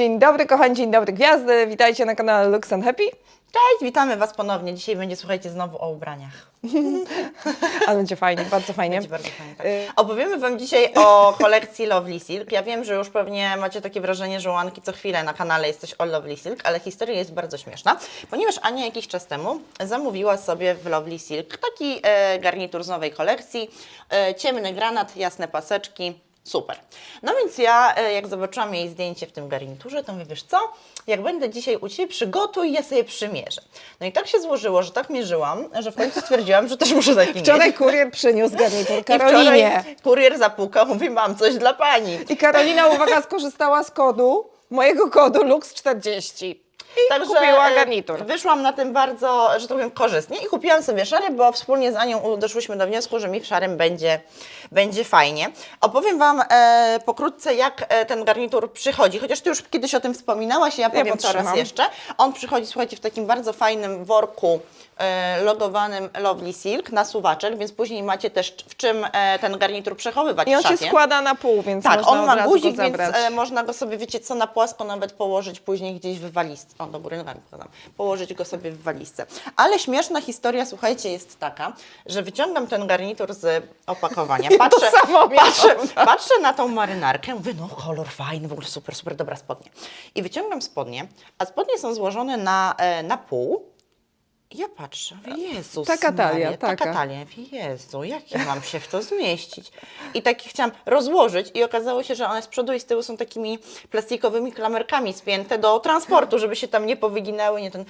Dzień dobry kochani, dzień dobry gwiazdy, witajcie na kanale Lux and Happy. Cześć, witamy Was ponownie. Dzisiaj będzie, słuchajcie, znowu o ubraniach. Ale będzie fajnie, bardzo fajnie. Będzie bardzo fajnie. Tak. Y- Opowiemy Wam dzisiaj o kolekcji Lovely Silk. Ja wiem, że już pewnie macie takie wrażenie, że łanki co chwilę na kanale jest coś o Lovely Silk, ale historia jest bardzo śmieszna, ponieważ Ania jakiś czas temu zamówiła sobie w Lovely Silk taki e, garnitur z nowej kolekcji. E, ciemny granat, jasne paseczki. Super. No więc ja, e, jak zobaczyłam jej zdjęcie w tym garniturze, to mówię, wiesz co, jak będę dzisiaj u Ciebie, przygotuj, ja sobie przymierzę. No i tak się złożyło, że tak mierzyłam, że w końcu stwierdziłam, że też muszę taki mieć. Wczoraj kurier przyniósł garnitur Karolinie. wczoraj kurier zapukał, mówi, mam coś dla pani. I Karolina, uwaga, skorzystała z kodu, mojego kodu Lux40. I kupiła e, garnitur. Wyszłam na tym bardzo, że tak powiem, korzystnie i kupiłam sobie szary, bo wspólnie z Anią doszłyśmy do wniosku, że mi w szarym będzie, będzie fajnie. Opowiem Wam e, pokrótce, jak e, ten garnitur przychodzi, chociaż Ty już kiedyś o tym wspominałaś, ja powiem coraz podtrzymam. jeszcze. On przychodzi, słuchajcie, w takim bardzo fajnym worku e, logowanym Lovely Silk na suwaczek, więc później macie też w czym e, ten garnitur przechowywać I on w szafie. się składa na pół, więc Tak, można on od ma razu guzik, go więc zabrać. e, można go sobie, wiecie co, na płasko nawet położyć później gdzieś w walizce. O, do góry nogami pokazam. Położyć go sobie w walizce. Ale śmieszna historia, słuchajcie, jest taka, że wyciągam ten garnitur z opakowania. Patrzę, patrzę, tak. patrzę na tą marynarkę, mówię, no kolor fajny, w ogóle super, super, dobra spodnie. I wyciągam spodnie, a spodnie są złożone na, e, na pół. Ja patrzę, mówię, Jezus Taka talia, Maria, taka. taka talia. Mówię, Jezu, jak ja mam się w to zmieścić? I tak chciałam rozłożyć i okazało się, że one z przodu i z tyłu są takimi plastikowymi klamerkami spięte do transportu, żeby się tam nie powyginały, nie ten...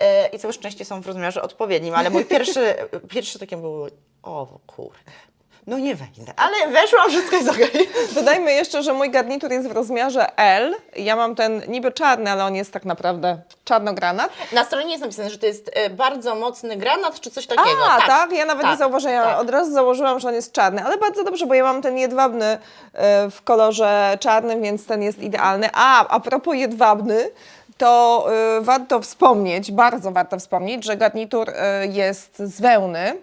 E, I całe szczęście są w rozmiarze odpowiednim, ale mój pierwszy, pierwszy takie było, o kurde, no nie wejdę, ale weszłam, wszystko jest okej. Dodajmy jeszcze, że mój garnitur jest w rozmiarze L. Ja mam ten niby czarny, ale on jest tak naprawdę czarnogranat. Na stronie jest napisane, że to jest e, bardzo mocny granat, czy coś takiego. A, tak? Ja nawet nie tak, zauważyłam. tak. Od razu założyłam, że on jest czarny, ale bardzo dobrze, bo ja mam ten jedwabny e, w kolorze czarnym, więc ten jest idealny. A, a propos jedwabny, to e, warto wspomnieć, bardzo warto wspomnieć, że garnitur e, jest z wełny,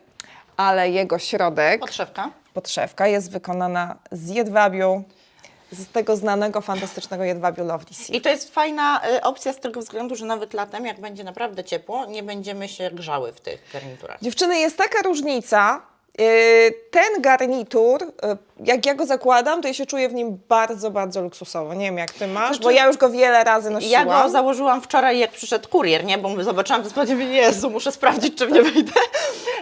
ale jego środek, Podszewka. Podszewka jest wykonana z jedwabiu, z tego znanego, fantastycznego jedwabiu Lovely Sea. I to jest fajna y, opcja z tego względu, że nawet latem, jak będzie naprawdę ciepło, nie będziemy się grzały w tych garniturach. Dziewczyny, jest taka różnica. Yy, Ten garnitur, yy, jak ja go zakładam, to ja się czuję w nim bardzo, bardzo luksusowo. Nie wiem, jak ty masz, bo ja już go wiele razy nosiłam. Ja go założyłam wczoraj, jak przyszedł kurier, nie? Bo zobaczyłam to mówię, Jezu, muszę sprawdzić, czy w nie wyjdę.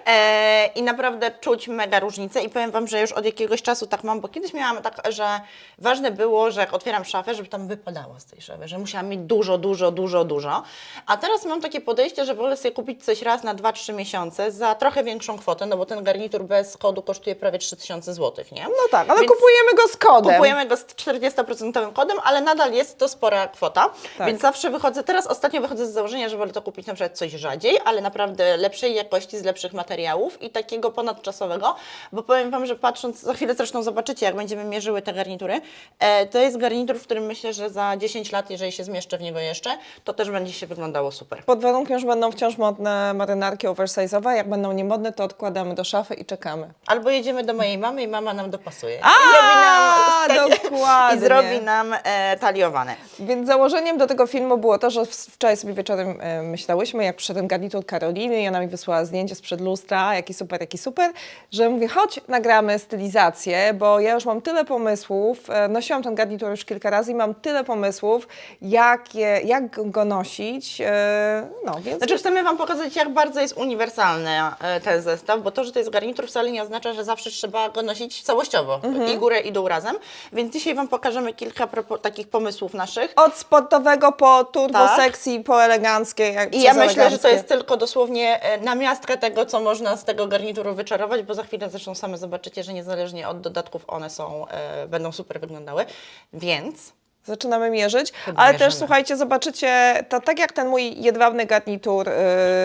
E, I naprawdę czuć mega różnicę i powiem Wam, że już od jakiegoś czasu tak mam, bo kiedyś miałam tak, że ważne było, że jak otwieram szafę, żeby tam wypadało z tej szafy, że musiałam mieć dużo, dużo, dużo, dużo. A teraz mam takie podejście, że wolę sobie kupić coś raz na 2-3 miesiące za trochę większą kwotę, no bo ten garnitur bez kodu kosztuje prawie 3000 zł, nie? No tak, ale Więc- kupujemy go z kodem. Kupujemy go z 40% kodem, ale nadal jest to spora kwota, Tak. więc zawsze wychodzę, teraz ostatnio wychodzę z założenia, że wolę to kupić na przykład coś rzadziej, ale naprawdę lepszej jakości, z lepszych materiałów i takiego ponadczasowego, bo powiem Wam, że patrząc, za chwilę zresztą zobaczycie, jak będziemy mierzyły te garnitury, e, to jest garnitur, w którym myślę, że za 10 lat, jeżeli się zmieszczę w niego jeszcze, to też będzie się wyglądało super. Pod warunkiem, że będą wciąż modne marynarki oversize'owe, jak będą niemodne, to odkładamy do szafy i czekamy. Albo jedziemy do mojej mamy i mama nam dopasuje. A, I zrobi nam dokładnie. I zrobi nam e, taliowane. Więc założeniem do tego filmu było to, że w- wczoraj sobie wieczorem e, myślałyśmy, jak przyszedł ten garnitur Karoliny i ona mi wysłała zdjęcie sprzed lustra, jaki super, jaki super, że mówię, chodź nagramy stylizację, bo ja już mam tyle pomysłów, e, nosiłam ten garnitur już kilka razy i mam tyle pomysłów, jak, je, jak go nosić, e, no więc... Znaczy chcemy Wam pokazać, jak bardzo jest uniwersalny e, ten zestaw, bo to, że to jest garnitur wcale nie oznacza, że zawsze trzeba go nosić całościowo, Mhm. i górę i dół razem, więc dzisiaj Wam pokażemy kilka takich pomysłów naszych. Od sportowego po turbo Tak. sexy, po eleganckie. Jak I ja myślę, że to eleganckie. jest tylko dosłownie e, namiastka tego, co można z tego garnituru wyczarować, bo za chwilę zresztą same zobaczycie, że niezależnie od dodatków one są, e, będą super wyglądały, więc Zaczynamy mierzyć, ale też słuchajcie, zobaczycie, to tak jak ten mój jedwabny garnitur, y,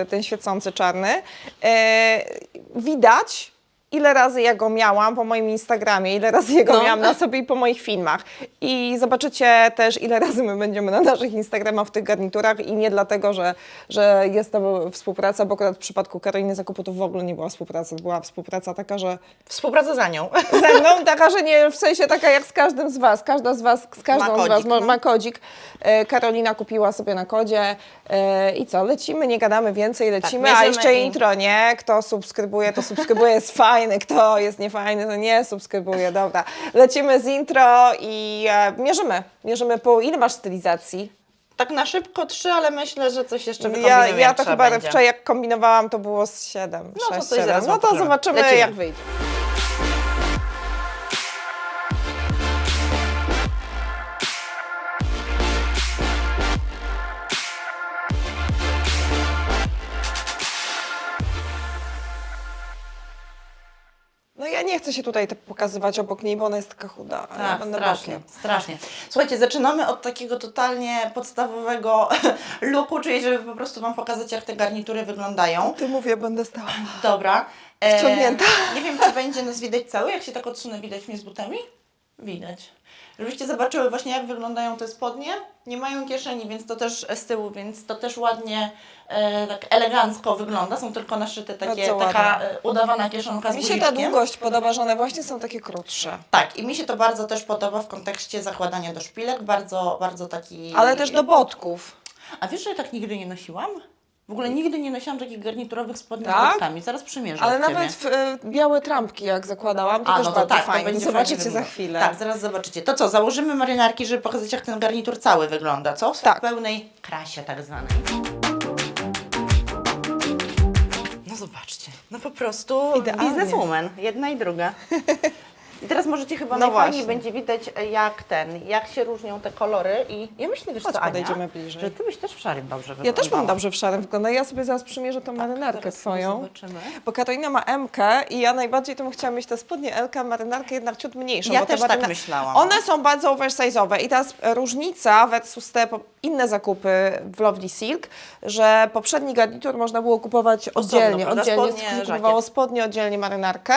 ten świecący czarny, y, widać ile razy ja go miałam po moim Instagramie, ile razy ja go No. miałam na sobie i po moich filmach. I zobaczycie też, ile razy my będziemy na naszych Instagramach w tych garniturach i nie dlatego, że, że jest to współpraca, bo akurat w przypadku Karoliny Zakupu to w ogóle nie była współpraca, była współpraca taka, że Współpraca za nią. ze mną, taka, że nie w sensie taka jak z każdym z Was. Każda z Was, z każdą Ma z Was kodzik, ma, no. ma kodzik. E, Karolina kupiła sobie na kodzie e, i co, lecimy, nie gadamy więcej, lecimy, a bierzemy jeszcze i- intro, nie? Kto subskrybuje, to subskrybuje, jest fajny, kto jest niefajny, to nie subskrybuje, dobra. Lecimy z intro i e, mierzymy, mierzymy po, ile masz stylizacji? Tak na szybko trzy, ale myślę, że coś jeszcze Ja, wykombinujemy. ja to trzeba chyba będzie. wczoraj jak kombinowałam, to było z 7, No to 6, coś 7. zaraz No to zobaczymy Lecimy. jak wyjdzie. Nie chcę się tutaj pokazywać obok niej, bo ona jest taka chuda. a ja Tak, będę strasznie, bokiem. strasznie. Słuchajcie, zaczynamy od takiego totalnie podstawowego looku, czyli żeby po prostu Wam pokazać, jak te garnitury wyglądają. Ty mówię, będę stała. Dobra. E, Wciągnięta. nie wiem, czy będzie nas widać cały. Jak się tak odsunę, widać mnie z butami? Widać. Żebyście zobaczyły właśnie, jak wyglądają te spodnie. Nie mają kieszeni, więc to też z tyłu, więc to też ładnie, e, tak elegancko wygląda. Są tylko naszyte takie, Bardzo taka ładne. e, udawana kieszonka z Mi się ta guziczkiem. długość podoba, że one właśnie są takie krótsze. Tak, i mi się to bardzo też podoba w kontekście zakładania do szpilek. Bardzo, bardzo taki... Ale też do bodków. A wiesz, że ja tak nigdy nie nosiłam? W ogóle nigdy nie nosiłam takich garniturowych spodni Tak? z bodkami. Zaraz przymierzę Ale od Ciebie. nawet w, e, białe trampki jak zakładałam, to A, też no to bardzo tak, to fajnie. będzie Zobaczycie fajnie za chwilę. Tak, zaraz zobaczycie. To co, założymy marynarki, żeby pokazać, jak ten garnitur cały wygląda, co? W Tak. pełnej krasie tak zwanej. No zobaczcie, no po prostu Idealnie. bizneswoman, jedna i druga. I teraz możecie chyba No najfajniej właśnie. będzie widać, e, jak ten, jak się różnią te kolory i ja myślę, wiesz Chodź, co, Ania, podejdziemy bliżej. że Ty byś też w szarym dobrze Ja wyglądała. też mam dobrze w szarym wygląda. Ja sobie zaraz przymierzę tą marynarkę zaraz sobie twoją. zobaczymy. Bo Karolina ma M i ja najbardziej to bym chciała mieć te spodnie L, marynarkę jednak ciut mniejszą. Ja bo te też tak maryna- myślałam. One są bardzo oversize'owe i teraz różnica versus te po- inne zakupy w Lovely Silk, że poprzedni garnitur można było kupować oddzielnie. prawda? oddzielnie Spodnie, żakiet. spodnie, oddzielnie marynarkę,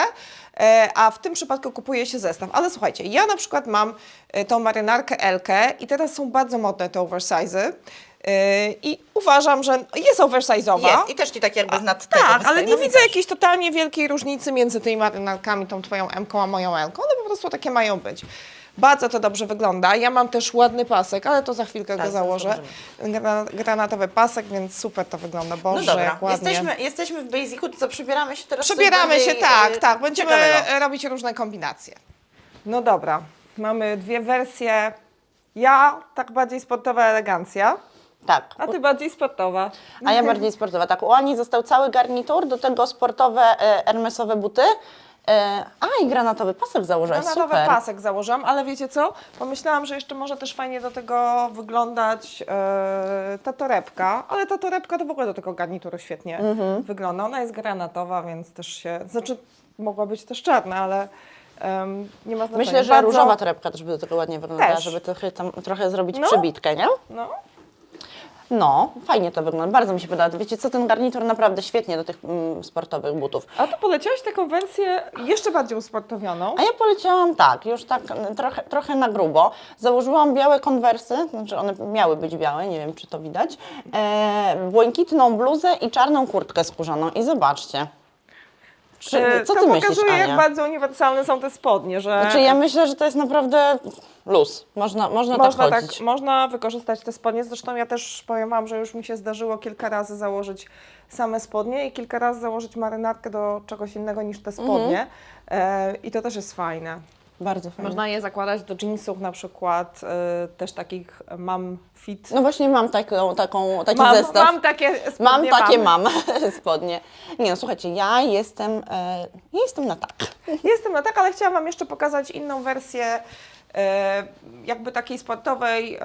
a w tym przypadku kupuje się zestaw. Ale słuchajcie, ja na przykład mam e, tą marynarkę L i teraz są bardzo modne te oversize'y. e, I uważam, że jest oversize'owa. Jest i też Ci tak jakby nad tego Tak, ale No nie widzę. widzę jakiejś totalnie wielkiej różnicy między tymi marynarkami, tą twoją M, a moją L. One po prostu takie mają być. Bardzo to dobrze wygląda. Ja mam też ładny pasek, ale to za chwilkę Tak, go założę. Gra, granatowy pasek, więc super to wygląda. No Boże, dobra, jak ładnie. jesteśmy, jesteśmy w Basicu, to co przebieramy się teraz? Przebieramy się, tak, e, tak. Będziemy ciekawego. robić różne kombinacje. No dobra, mamy dwie wersje. Ja tak bardziej sportowa elegancja, Tak. a ty bardziej sportowa. A ja bardziej sportowa. Tak, u Ani został cały garnitur, do tego sportowe e, hermesowe buty. E, a i granatowy pasek założyłaś, Granatowy super. pasek założyłam, ale wiecie co? Pomyślałam, że jeszcze może też fajnie do tego wyglądać e, ta torebka, ale ta torebka to w ogóle do tego garnituru świetnie Mhm. wygląda. Ona jest granatowa, więc też się, znaczy mogła być też czarna, ale em, nie ma znaczenia. Myślę, że Bardzo- różowa torebka też by do tego ładnie wyglądała, Też. żeby trochę, tam, trochę zrobić No. przebitkę, nie? No, No, fajnie to wygląda, bardzo mi się podoba. Wiecie co, ten garnitur naprawdę świetnie do tych mm, sportowych butów. a tu poleciałaś taką wersję jeszcze bardziej usportowioną. A ja poleciałam tak, już tak trochę, trochę na grubo. Założyłam białe konwersy, znaczy one miały być białe, nie wiem czy to widać. E, błękitną bluzę i czarną kurtkę skórzaną. I zobaczcie. Czy, co to ty myślisz, pokazuje, Ania? jak bardzo uniwersalne są te spodnie, że Znaczy ja myślę, że to jest naprawdę luz. Można, można, Można tak tak, chodzić. można wykorzystać te spodnie. Zresztą ja też powiem Wam, że już mi się zdarzyło kilka razy założyć same spodnie i kilka razy założyć marynarkę do czegoś innego niż te spodnie. Mhm. E, I to też jest fajne. Bardzo fajnie. Można je zakładać do jeansów na przykład, e, też takich mam fit. No właśnie mam taką, taką, taki mam, zestaw. mam takie spodnie. Mam takie mam spodnie. Nie no, słuchajcie, ja jestem, e, jestem na tak. Jestem na tak, ale chciałam Wam jeszcze pokazać inną wersję e, jakby takiej sportowej e,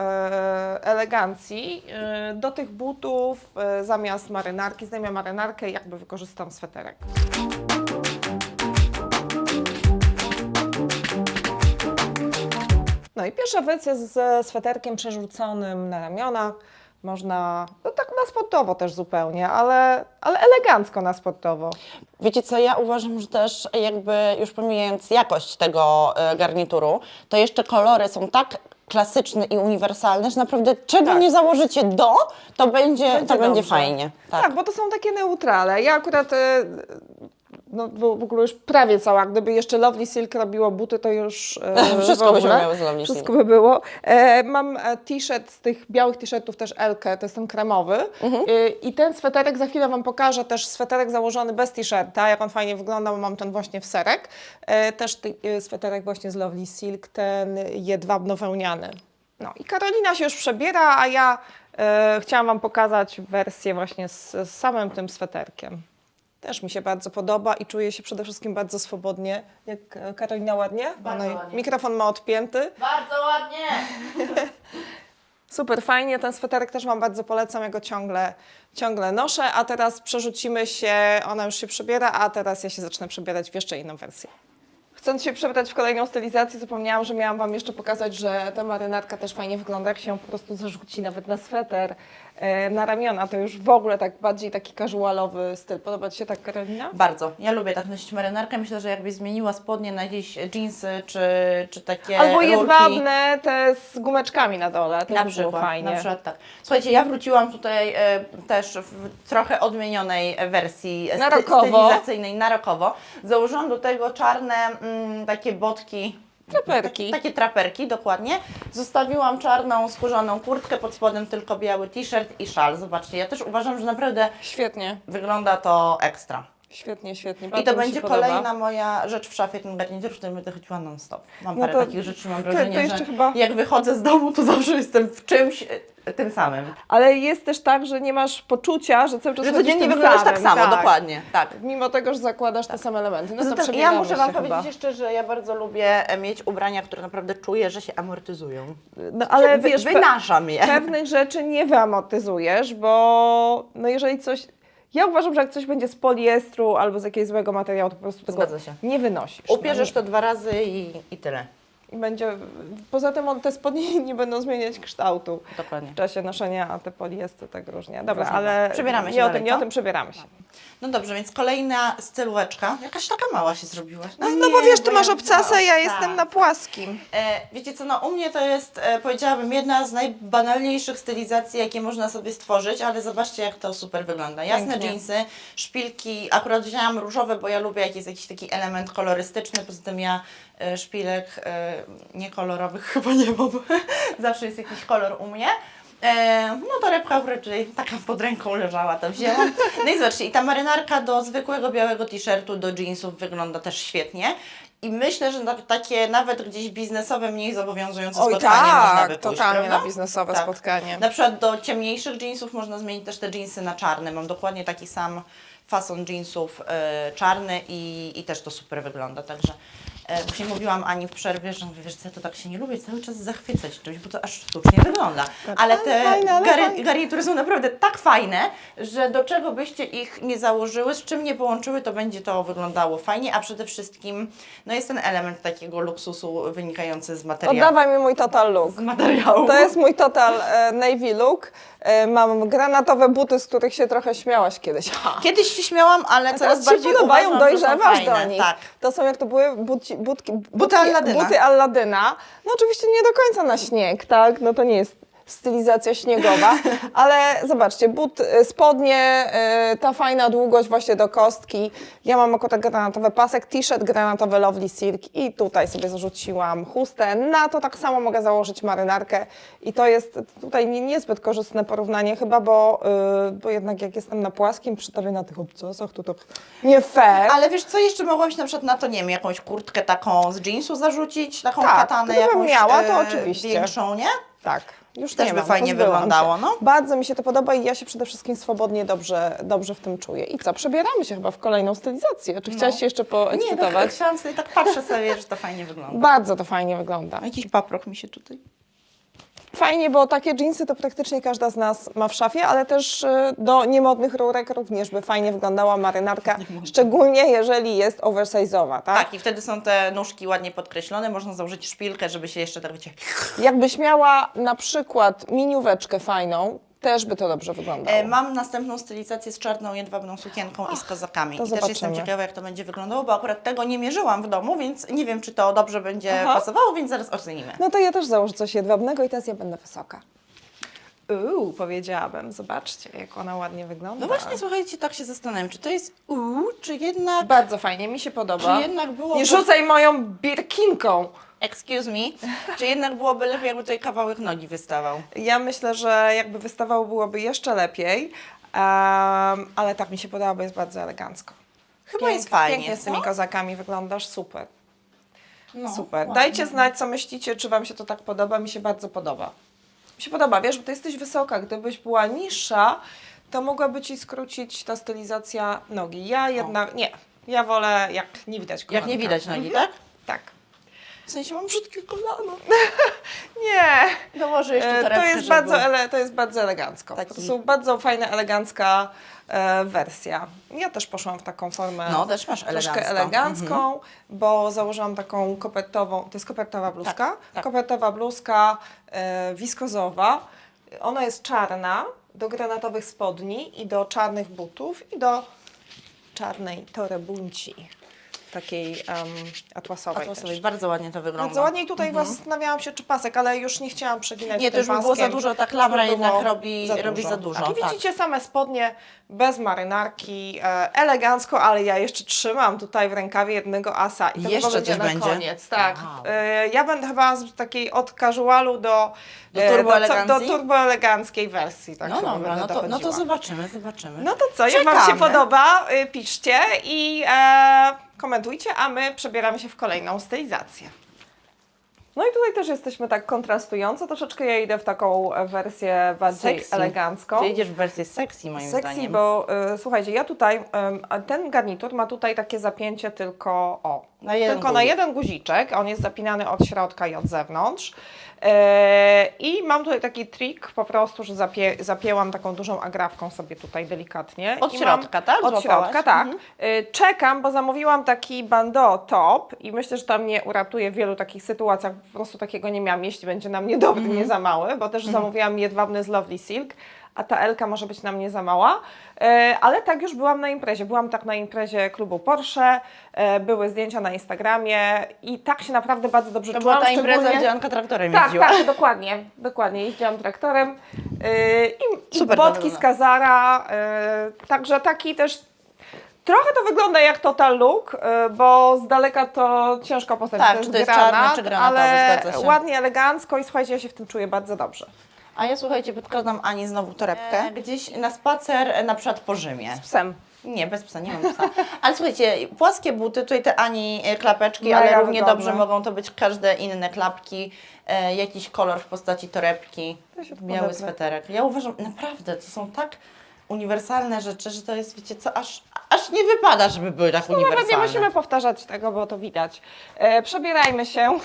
elegancji. E, do tych butów e, zamiast marynarki zdejmę marynarkę i jakby wykorzystam sweterek. No i pierwsza wersja ze sweterkiem przerzuconym na ramiona. Można, no tak na sportowo też zupełnie, ale, ale elegancko na sportowo. Wiecie co, ja uważam, że też jakby już pomijając jakość tego e, garnituru, to jeszcze kolory są tak klasyczne i uniwersalne, że naprawdę czego Tak. nie założycie do, to będzie, to będzie dobrze. fajnie. Tak. bo to są takie neutrale. Ja akurat e, no, w w ogóle już prawie cała, gdyby jeszcze Lovely Silk robiło buty, to już e, Wszystko ogóle. miały z Lovely Wszystko by było. E, mam e, t-shirt z tych białych t-shirtów też Elkę, to jest ten kremowy. Mhm. E, I ten sweterek, za chwilę Wam pokażę też sweterek założony bez t-shirta, jak on fajnie wygląda, bo mam ten właśnie w serek. E, też ty, e, sweterek właśnie z Lovely Silk, ten jedwabno-wełniany. No i Karolina się już przebiera, a ja e, chciałam Wam pokazać wersję właśnie z, z samym tym sweterkiem. Też mi się bardzo podoba i czuję się przede wszystkim bardzo swobodnie. Jak e, Karolina ładnie? Bardzo Ona- ładnie. Mikrofon ma odpięty. Bardzo ładnie! Super fajnie, ten sweterek też Wam bardzo polecam, ja go ciągle, ciągle noszę, a teraz przerzucimy się, ona już się przebiera, a teraz ja się zacznę przebierać w jeszcze inną wersję. Chcąc się przebrać w kolejną stylizację, zapomniałam, że miałam Wam jeszcze pokazać, że ta marynarka też fajnie wygląda, jak się ją po prostu zarzuci nawet na sweter, na ramiona, to już w ogóle tak bardziej taki casualowy styl. Podoba Ci się tak, Karolina? Bardzo. Ja lubię tak nosić marynarkę. Myślę, że jakbyś zmieniła spodnie na jakieś jeansy czy, czy takie Albo rurki. jedwabne, te z gumeczkami na dole, to Na by było przykład, fajnie. na przykład tak. Słuchajcie, ja wróciłam tutaj e, też w trochę odmienionej wersji Na stylizacyjnej, na rokowo. Założyłam do tego czarne mm, takie botki. Traperki. Tak, takie traperki, dokładnie. Zostawiłam czarną skórzaną kurtkę, pod spodem tylko biały t-shirt i szal. Zobaczcie, ja też uważam, że naprawdę Świetnie, wygląda to ekstra. świetnie, świetnie. I Bardzo to mi się będzie podoba. kolejna moja rzecz w szafie, ten garnitur, w którym będę chodziła non-stop. Mam No parę to- takich rzeczy, mam to- to wrażenie, jeszcze że chyba- jak wychodzę z domu, to zawsze jestem w czymś tym samym. Ale jest też tak, że nie masz poczucia, że cały czas Że codziennie wyglądasz tak samym, samo, dokładnie, tak. Mimo tego, że zakładasz te same elementy. No to Zatem ja przebieramy muszę Wam powiedzieć chyba. jeszcze, że ja bardzo lubię e, mieć ubrania, które naprawdę czuję, że się amortyzują. No, ale Wy, wiesz, wynaszam je. pewnych rzeczy nie wyamortyzujesz, bo no jeżeli coś... Ja uważam, że jak coś będzie z poliestru albo z jakiegoś złego materiału, to po prostu tego Zgadza się. nie wynosisz. Upierzesz no, to dwa razy i, i tyle. I będzie... Poza tym on, te spodnie nie będą zmieniać kształtu Dokładnie. w czasie noszenia, a te poliestry tak różnie. Dobra, ale Przebieramy się nie, o dalej, tym, nie o tym przebieramy się. No dobrze, więc kolejna stylóweczka. Jakaś taka mała się zrobiłaś. No, no bo wiesz, ty masz obcasę, ja tak. jestem na płaskim. E, wiecie co, no u mnie to jest, e, powiedziałabym, jedna z najbanalniejszych stylizacji, jakie można sobie stworzyć, ale zobaczcie, jak to super wygląda. Jasne Pięknie. dżinsy, szpilki, akurat wzięłam różowe, bo ja lubię, jak jest jakiś taki element kolorystyczny, poza tym ja szpilek e, niekolorowych chyba nie mam, zawsze jest jakiś kolor u mnie. E, no torebka raczej taka pod ręką leżała, to wzięłam. No i zobaczcie, i ta marynarka do zwykłego białego t-shirtu, do jeansów wygląda też świetnie. I myślę, że na takie nawet gdzieś biznesowe, mniej zobowiązujące Oj spotkanie można tak, by pójść, totalnie prawda? na biznesowe Tak. spotkanie. Na przykład do ciemniejszych jeansów można zmienić też te jeansy na czarne. Mam dokładnie taki sam fason jeansów e, czarny i, i też to super wygląda. Także e, mówiłam Ani w przerwie, że mówię, wiesz co, ja to tak się nie lubię cały czas zachwycać czymś, bo to aż sztucznie wygląda. Ale te fajne, ale gary, fajne. garnitury są naprawdę tak fajne, że do czego byście ich nie założyły, z czym nie połączyły, to będzie to wyglądało fajnie, a przede wszystkim no jest ten element takiego luksusu wynikający z materiału. Oddawaj mi mój total look. Z materiału. To jest mój total e, navy look. E, mam granatowe buty, z których się trochę śmiałaś kiedyś. Ha. Kiedyś się śmiałam, ale coraz teraz ci bardziej podobają, uważam, że są dojrzewasz do fajne. nich. Tak. To są jak to były buci, budki, budki, Buty Alladyna. buty Alladyna. No oczywiście nie do końca na śnieg, tak? No to nie jest stylizacja śniegowa, ale zobaczcie, but, e, spodnie, e, ta fajna długość właśnie do kostki. Ja mam akurat granatowy pasek, t-shirt granatowy Lovely Silk i tutaj sobie zarzuciłam chustę. Na to tak samo mogę założyć marynarkę i to jest tutaj nie, niezbyt korzystne porównanie chyba, bo, e, bo jednak jak jestem na płaskim przy tobie na tych obcasach, to to nie fair. Ale wiesz co, jeszcze mogłam się na przykład na to, nie wiem, jakąś kurtkę taką z jeansu zarzucić, taką Tak, katanę jakąś miała, to oczywiście. większą, nie? Tak. Już Też nie by mam, fajnie pozbyłam wyglądało, się. no. Bardzo mi się to podoba i ja się przede wszystkim swobodnie dobrze, dobrze w tym czuję. I co, przebieramy się chyba w kolejną stylizację. Czy chciałaś się jeszcze Nie, tak, chciałam sobie, tak patrzę sobie, że to fajnie wygląda. Bardzo to fajnie wygląda. Jakiś paprok mi się tutaj... Fajnie, bo takie dżinsy to praktycznie każda z nas ma w szafie, ale też y, do niemodnych rurek również by fajnie wyglądała marynarka, szczególnie jeżeli jest oversize'owa, tak? Tak, i wtedy są te nóżki ładnie podkreślone, można założyć szpilkę, żeby się jeszcze tak, wiecie... Jakbyś miała na przykład minióweczkę fajną, Też by to dobrze wyglądało. E, Mam następną stylizację z czarną jedwabną sukienką i z kozakami. I też jestem ciekawa, jak to będzie wyglądało, bo akurat tego nie mierzyłam w domu, więc nie wiem, czy to dobrze będzie Aha. pasowało, więc zaraz ocenimy. No to ja też założę coś jedwabnego i teraz ja będę wysoka. Uuu, powiedziałabym. Zobaczcie, jak ona ładnie wygląda. No właśnie, słuchajcie, tak się zastanawiam, czy to jest uuu, czy jednak... Bardzo fajnie, mi się podoba. Czy jednak byłoby- Nie rzucaj moją birkinką. Excuse me, czy jednak byłoby lepiej, jakby tutaj kawałek nogi wystawał? Ja myślę, że jakby wystawało byłoby jeszcze lepiej, ale tak mi się podoba, bo jest bardzo elegancko. Chyba jest fajnie, Pięknie z co? tymi kozakami wyglądasz, super. No, Super. ładnie. Dajcie znać, co myślicie, czy Wam się to tak podoba. Mi się bardzo podoba. Mi się podoba, wiesz, bo Ty jesteś wysoka. Gdybyś była niższa, to mogłaby Ci skrócić ta stylizacja nogi. Ja jednak, nie. Ja wolę, jak nie widać Jak kolanka. nie widać nogi, Mhm. tak? Tak. W sensie mam brzydkie kolano. Nie. Dołożę jeszcze E, To jest, żeby bardzo, ele, to jest bardzo elegancko. Taki- To są bardzo fajna, elegancka e, wersja. Ja też poszłam w taką formę No, też masz troszkę elegancką. Mhm. bo założyłam taką kopertową, to jest kopertowa bluzka, Tak, tak. kopertowa bluzka e, wiskozowa. Ona jest czarna, do granatowych spodni i do czarnych butów i do czarnej torebunci, takiej um, atłasowej. Atłasowej. też. Bardzo ładnie to wygląda. Bardzo ładnie i tutaj zastanawiałam się, czy pasek, ale już nie chciałam przeginać Nie, to już by było za dużo, ta klamra jednak robi- robi za dużo, Tak. I tak. widzicie same spodnie bez marynarki, e, elegancko, ale ja jeszcze trzymam tutaj w rękawie jednego asa i to Jeszcze chyba będzie coś na będzie? koniec. Tak. Wow. E, ja będę chyba z takiej od casualu do, Do e, turbo do, do turbo eleganckiej wersji. Tak No dobra, no to, no to zobaczymy, zobaczymy. No to co, jak Wam się Czekamy. podoba, y, piszcie i e, komentujcie, a my przebieramy się w kolejną stylizację. No i tutaj też jesteśmy tak kontrastująco, troszeczkę ja idę w taką e, wersję bardziej Sexy. elegancką. Ty idziesz w wersję sexy moim Sexy, zdaniem. bo y, słuchajcie, ja tutaj, a ten garnitur ma tutaj takie zapięcie tylko o, Na tylko na guzik. jeden guziczek, on jest zapinany od środka i od zewnątrz. Yy, I mam tutaj taki trik po prostu, że zapie, zapięłam taką dużą agrafką sobie tutaj delikatnie. Od I środka, tak? Od Złapałaś? środka, tak. Mhm. Yy, czekam, bo zamówiłam taki bandeau top i myślę, że to mnie uratuje w wielu takich sytuacjach. Po prostu takiego nie miałam, jeśli będzie na mnie dobry, Mhm. nie za mały, bo też zamówiłam jedwabny z Lovely Silk a ta Elka może być na mnie za mała. E, ale tak już byłam na imprezie. Byłam tak na imprezie klubu Porsche, e, były zdjęcia na Instagramie i tak się naprawdę bardzo dobrze To była czułam. ta impreza, szczególnie- gdzie Anka traktorem tak, jeździła. tak, dokładnie, dokładnie. Jeździłam traktorem yy, i, i Super to botki z. Kazara, także taki też Trochę to wygląda jak Total Look, bo z daleka to ciężko postawić. Tak, czy to jest czarny, czy granatowy, ale ładnie, elegancko i słuchajcie, ja się w tym czuję bardzo dobrze. A ja słuchajcie, podkładam Ani znowu torebkę. E, Gdzieś na spacer, e, na przykład po Rzymie. Z psem. Nie, bez psa, nie mam psa. Ale słuchajcie, płaskie buty, tutaj te Ani e, klapeczki, Mega ale równie wygodne. dobrze mogą to być każde inne klapki, e, jakiś kolor w postaci torebki, To się biały podoba. sweterek. Ja uważam, naprawdę, to są tak uniwersalne rzeczy, że to jest, wiecie co, aż, aż nie wypada, żeby były tak No, Nawet nie uniwersalne. musimy powtarzać tego, bo to widać. E, przebierajmy się.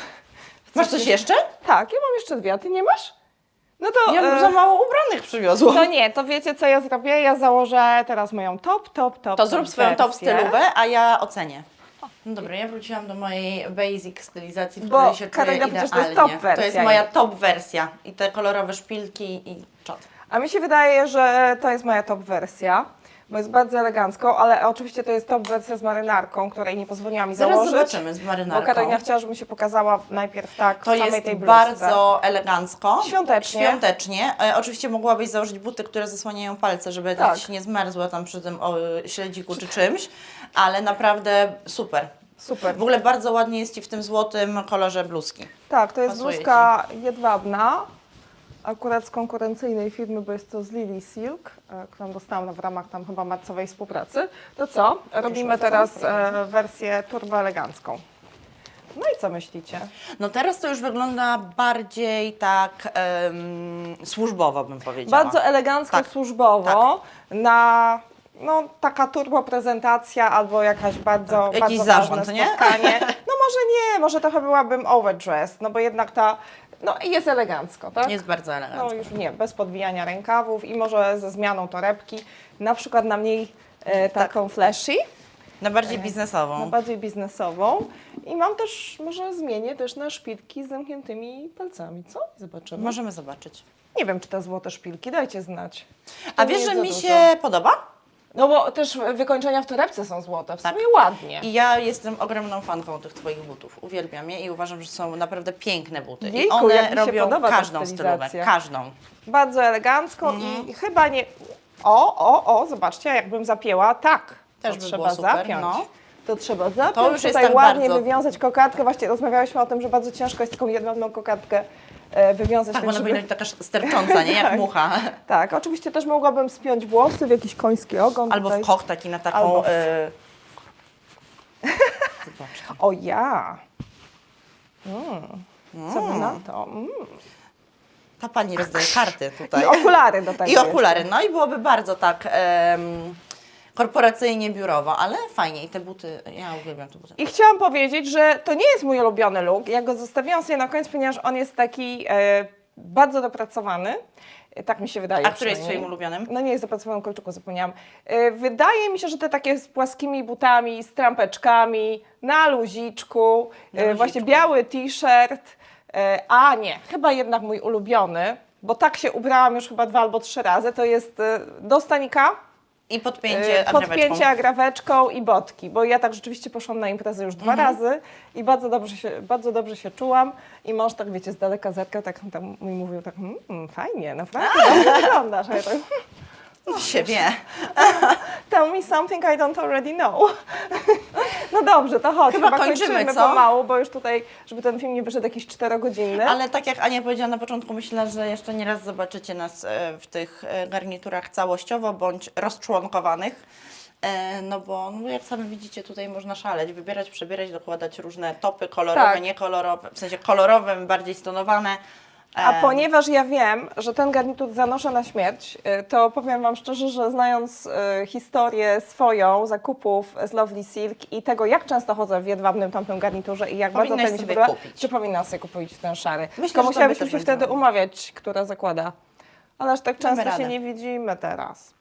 Masz coś jeszcze? Tak, ja mam jeszcze dwie, a ty nie masz? No to... Ja e, za mało ubranych przywiozłam. To nie, to wiecie co ja zrobię? Ja założę teraz moją top, top, top. To zrób swoją top stylówę, a ja ocenię. No dobra, ja wróciłam do mojej basic stylizacji, w Bo, której się czuję Karolina, idealnie. przecież to jest top To wersja jest moja top wersja. I te kolorowe szpilki i czot. A mi się wydaje, że to jest moja top wersja, bo jest bardzo elegancko, ale oczywiście to jest top wersja z marynarką, której nie pozwoliła mi Zaraz założyć. zobaczymy z Bo marynarką. Karolina chciała, żebym się pokazała najpierw tak To w samej jest tej bluzce. bardzo elegancko. Świątecznie. Świątecznie. E, oczywiście mogłabyś założyć buty, które zasłaniają palce, żeby Tak. tak. nie zmarzła tam przy tym o, śledziku czy czymś, ale naprawdę super. Super. W ogóle bardzo ładnie jest Ci w tym złotym kolorze bluzki. Tak, to jest Pasuje bluzka jedwabna, akurat z konkurencyjnej firmy, bo jest to z Lily Silk, e, którą dostałam w ramach tam chyba marcowej współpracy. To co? Robimy teraz e, wersję turbo elegancką. No i co myślicie? No teraz to już wygląda bardziej tak em, służbowo bym powiedziała. Bardzo elegancko, Tak, służbowo, na no, taka turbo prezentacja albo jakaś bardzo, Jakiś bardzo zarząd, ważne nie? spotkanie. Może nie, może trochę byłabym overdressed, no bo jednak ta, no jest elegancko, tak? Jest bardzo elegancko. No już nie, bez podwijania rękawów i może ze zmianą torebki, na przykład na mniej e, taką flashy, Na bardziej biznesową. na bardziej biznesową i mam też, może zmienię też na szpilki z zamkniętymi palcami, co? Zobaczymy. Możemy zobaczyć. Nie wiem, czy te złote szpilki, dajcie znać. To A wiesz, że mi dużo. się podoba? No bo też wykończenia w torebce są złote, w Tak. sumie ładnie. I ja jestem ogromną fanką tych Twoich butów. Uwielbiam je i uważam, że są naprawdę piękne buty. I Jejku, one jak mi się robią podoba ta każdą stylówę. stylizacja. Każdą. Bardzo elegancko Mhm. i chyba nie... O, o, o, zobaczcie, jakbym zapięła, tak. Też to by trzeba było super, zapiąć. no. To trzeba zapiąć, To już jest tutaj tak ładnie bardzo- wywiązać kokardkę. Właśnie rozmawiałyśmy o tym, że bardzo ciężko jest taką jedną kokardkę wywiązać. Tak, ona żeby- taka stercząca, nie? Jak Tak. mucha. Tak, oczywiście też mogłabym spiąć włosy w jakiś koński ogon. Albo tutaj. w koch taki na taką... W- Y... Zobacz. O ja! Mm. Co by na to? Mm. Ta pani rozdaje karty tutaj. I okulary do tego I okulary. No i byłoby bardzo tak em, korporacyjnie, biurowo, ale fajnie. I te buty, ja uwielbiam te buty. I chciałam powiedzieć, że to nie jest mój ulubiony look. Ja go zostawiłam sobie na końcu, ponieważ on jest taki e, bardzo dopracowany. E, Tak mi się wydaje. A który jest przynajmniej. Twoim ulubionym? No nie jest dopracowany kolczyku, zapomniałam. E, wydaje mi się, że te takie z płaskimi butami, z trampeczkami, na luziczku, Na e, właśnie biały t-shirt. E, a nie, chyba jednak mój ulubiony, bo tak się ubrałam już chyba dwa albo trzy razy, to jest e, do stanika, I podpięcie E, agraweczką. Podpięcie agraweczką i botki, bo ja tak rzeczywiście poszłam na imprezę już dwa Mhm. razy i bardzo dobrze, się, bardzo dobrze się czułam i mąż tak, wiecie, z daleka zerkał, tak tam mi mówił tak, mm, fajnie, naprawdę dobrze wyglądasz. A ja tak, się wie. tell me something I don't already know. No dobrze, to chodź, Chyba chyba, kończymy, kończymy co? pomału, bo już tutaj, żeby ten film nie wyszedł jakiś czterogodzinny. Ale tak jak Ania powiedziała na początku, myślę, że jeszcze nie raz zobaczycie nas e, w tych e, garniturach całościowo bądź rozczłonkowanych. E, No bo no jak sami widzicie, tutaj można szaleć, wybierać, przebierać, dokładać różne topy kolorowe, Tak. niekolorowe, w sensie kolorowe, bardziej stonowane. A ponieważ ja wiem, że ten garnitur zanoszę na śmierć, y, to powiem Wam szczerze, że znając y, historię swoją zakupów z Lovely Silk i tego, jak często chodzę w jedwabnym tamtym garniturze i jak bardzo Powinnaś ten mi się podoba, kupić. czy powinnam sobie kupić ten szary. Myślę, Tylko by się wtedy umawiać, która zakłada. Ale aż tak często się nie widzimy teraz,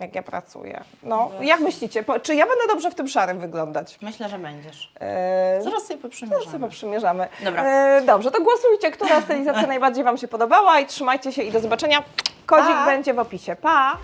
jak ja pracuję. No, jak myślicie, po, czy ja będę dobrze w tym szarym wyglądać? Myślę, że będziesz. E, Zaraz sobie poprzymierzamy. Zaraz sobie przymierzamy. Dobra. E, dobrze, to głosujcie, która stylizacja najbardziej Wam się podobała i trzymajcie się i do zobaczenia. Kodzik Pa. będzie w opisie. Pa!